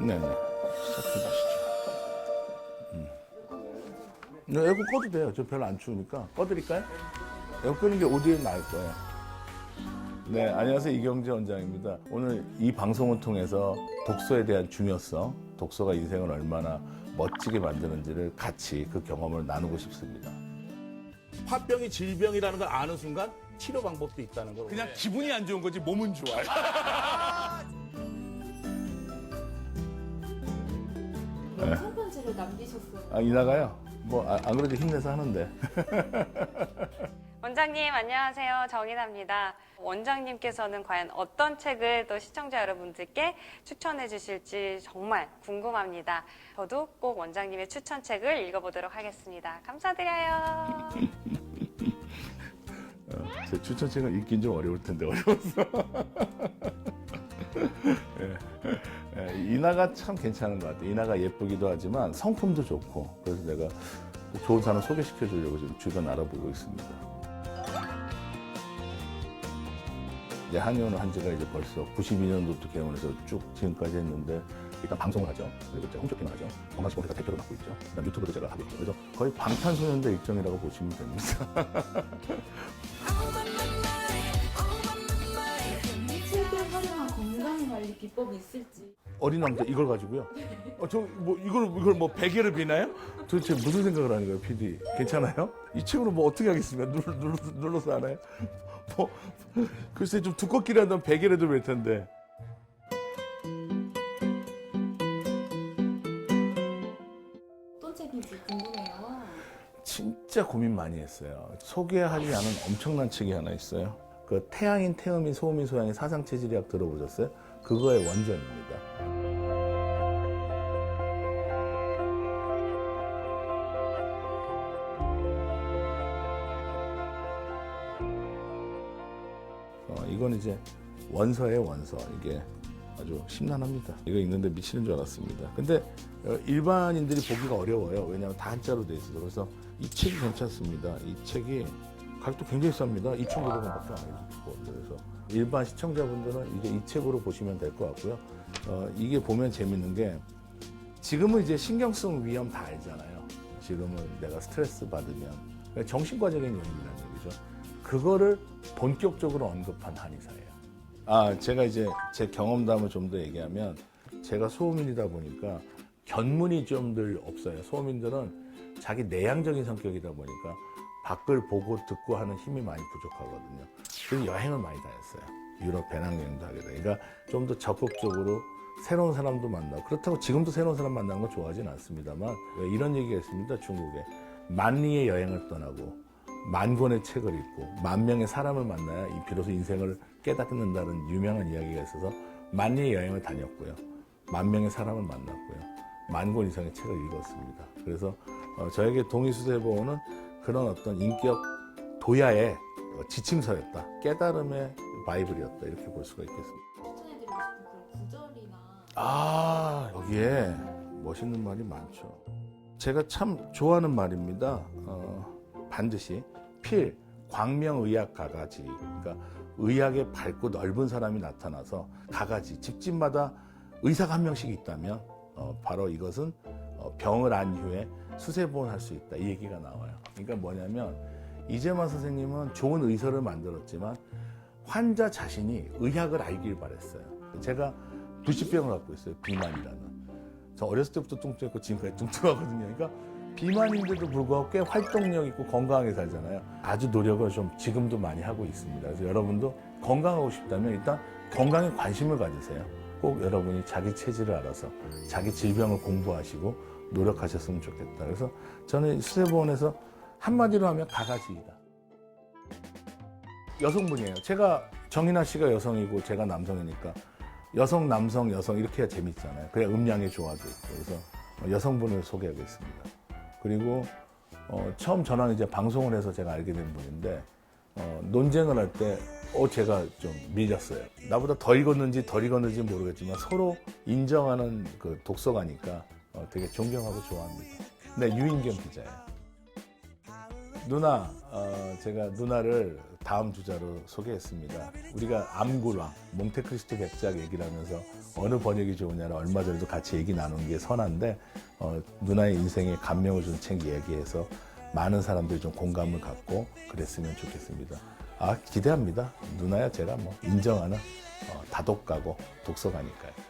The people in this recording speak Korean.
네네. 시작해 주시죠. 음. 네, 에어컨 꺼도 돼요. 저 별로 안 추우니까. 꺼드릴까요? 에어컨 끄는 게 오디오에 나을 거예요. 네, 안녕하세요. 이경재 원장입니다. 오늘 이 방송을 통해서 독서에 대한 중요성, 독서가 인생을 얼마나 멋지게 만드는지를 같이 그 경험을 나누고 싶습니다. 화병이 질병이라는 걸 아는 순간 치료 방법도 있다는 걸 그냥 기분이 안 좋은 거지 몸은 좋아요. 첫 번째를 남기셨어요. 아, 이나가요? 뭐, 아, 안 그래도 힘내서 하는데. 원장님 안녕하세요 정인아입니다. 원장님께서는 과연 어떤 책을 또 시청자 여러분들께 추천해 주실지 정말 궁금합니다. 저도 꼭 원장님의 추천책을 읽어보도록 하겠습니다. 감사드려요. 어, 제 추천책은 읽긴 좀 어려울 텐데 어려웠어. 예, 예, 이나가 참 괜찮은 것 같아요. 이나가 예쁘기도 하지만 성품도 좋고 그래서 내가 좋은 사람 소개시켜 주려고 지금 주변 알아보고 있습니다. 이제 한의원을 한 지가 이제 벌써 92년도부터 개원해서 쭉 지금까지 했는데 일단 방송을 하죠. 그리고 이제 홈쇼핑을 하죠. 건강식품회사 대표를 맡고 있죠. 유튜브도 제가 하고 있죠. 그래서 거의 방탄소년단 일정이라고 보시면 됩니다. 관리 비법이 있을지. 어린 왕자 이걸 가지고요. 어, 저뭐 이걸 이걸 뭐 베개를 비나요? 도대체 무슨 생각을 하는 거예요, PD? 괜찮아요? 이 책으로 뭐 어떻게 하겠습니까? 눌러 눌러서, 눌러서 하나요? 뭐 글쎄 좀 두껍기라도 베개라도 될 텐데. 어떤 책인지 궁금해요. 진짜 고민 많이 했어요. 소개하지 않은 엄청난 책이 하나 있어요. 그 태양인 태음인 소음인 소양인 사상 체질의학 들어보셨어요? 그거의 원전입니다. 어, 이건 이제 원서의 원서. 이게 아주 심란합니다. 이거 읽는데 미치는 줄 알았습니다. 근데 어, 일반인들이 보기가 어려워요. 왜냐하면 다 한자로 돼 있어서. 그래서 이 책이 괜찮습니다. 이 책이 가격도 굉장히 쌉니다. 2,900원밖에 안 해요. 그래서 일반 시청자분들은 이제 이 책으로 보시면 될 것 같고요. 어, 이게 보면 재밌는 게 지금은 이제 신경성 위험 다 알잖아요. 지금은 내가 스트레스 받으면 그러니까 정신과적인 요인이라는 얘기죠. 그거를 본격적으로 언급한 한의사예요. 아, 제가 이제 제 경험담을 좀 더 얘기하면 제가 소음인이다 보니까 견문이 좀 늘 없어요. 소음인들은 자기 내향적인 성격이다 보니까 밖을 보고 듣고 하는 힘이 많이 부족하거든요. 그래서 여행을 많이 다녔어요. 유럽 배낭여행도 하게 돼. 그러니까 좀 더 적극적으로 새로운 사람도 만나고 그렇다고 지금도 새로운 사람 만나는 거 좋아하지는 않습니다만 왜 이런 얘기가 있습니다. 중국에 만리의 여행을 떠나고 만 권의 책을 읽고 만 명의 사람을 만나야 이 비로소 인생을 깨닫는다는 유명한 이야기가 있어서 만리의 여행을 다녔고요. 만 명의 사람을 만났고요. 만 권 이상의 책을 읽었습니다. 그래서 어, 저에게 동의수세보호는 그런 어떤 인격 도야의 어, 지침서였다. 깨달음의 바이블이었다. 이렇게 볼 수가 있겠습니다. 추천해드리고 싶은 그런 구절이나 아, 여기에 멋있는 말이 많죠. 제가 참 좋아하는 말입니다. 어, 반드시 필, 광명의학 가가지. 그러니까 의학에 밝고 넓은 사람이 나타나서 가가지. 집집마다 의사가 한 명씩 있다면 어, 바로 이것은 어, 병을 안 후에 수세보험 할수 있다. 이 얘기가 나와요. 그러니까 뭐냐면 이재만 선생님은 좋은 의사를 만들었지만 환자 자신이 의학을 알길 바랬어요. 제가 부시병을 갖고 있어요. 비만이라는. 저 어렸을 때부터 뚱뚱했고 지금까지 뚱뚱하거든요. 그러니까 비만인데도 불구하고 꽤 활동력 있고 건강하게 살잖아요. 아주 노력을 좀 지금도 많이 하고 있습니다. 그래서 여러분도 건강하고 싶다면 일단 건강에 관심을 가지세요. 꼭 여러분이 자기 체질을 알아서 자기 질병을 공부하시고 노력하셨으면 좋겠다. 그래서 저는 수세보원에서 한마디로 하면 가가지이다. 여성분이에요. 제가 정인아 씨가 여성이고 제가 남성이니까 여성, 남성, 여성 이렇게 해야 재밌잖아요. 그래야 음량의 조화도 있고 그래서 여성분을 소개하겠습니다. 그리고 어, 처음 저는 이제 방송을 해서 제가 알게 된 분인데 어, 논쟁을 할 때 어, 제가 좀 밀렸어요. 나보다 더 읽었는지 덜 읽었는지 모르겠지만 서로 인정하는 그 독서가니까 어, 되게 존경하고 좋아합니다. 네, 유인경 기자예요. 누나, 어, 제가 누나를 다음 주자로 소개했습니다. 우리가 암굴왕, 몽테크리스토 백작 얘기를 하면서 어느 번역이 좋으냐를 얼마 전에도 같이 얘기 나눈 게 선한데 어, 누나의 인생에 감명을 준책 얘기해서 많은 사람들이 좀 공감을 갖고 그랬으면 좋겠습니다. 아 기대합니다. 누나야 제가 뭐 인정하는 어, 다독가고 독서가니까요.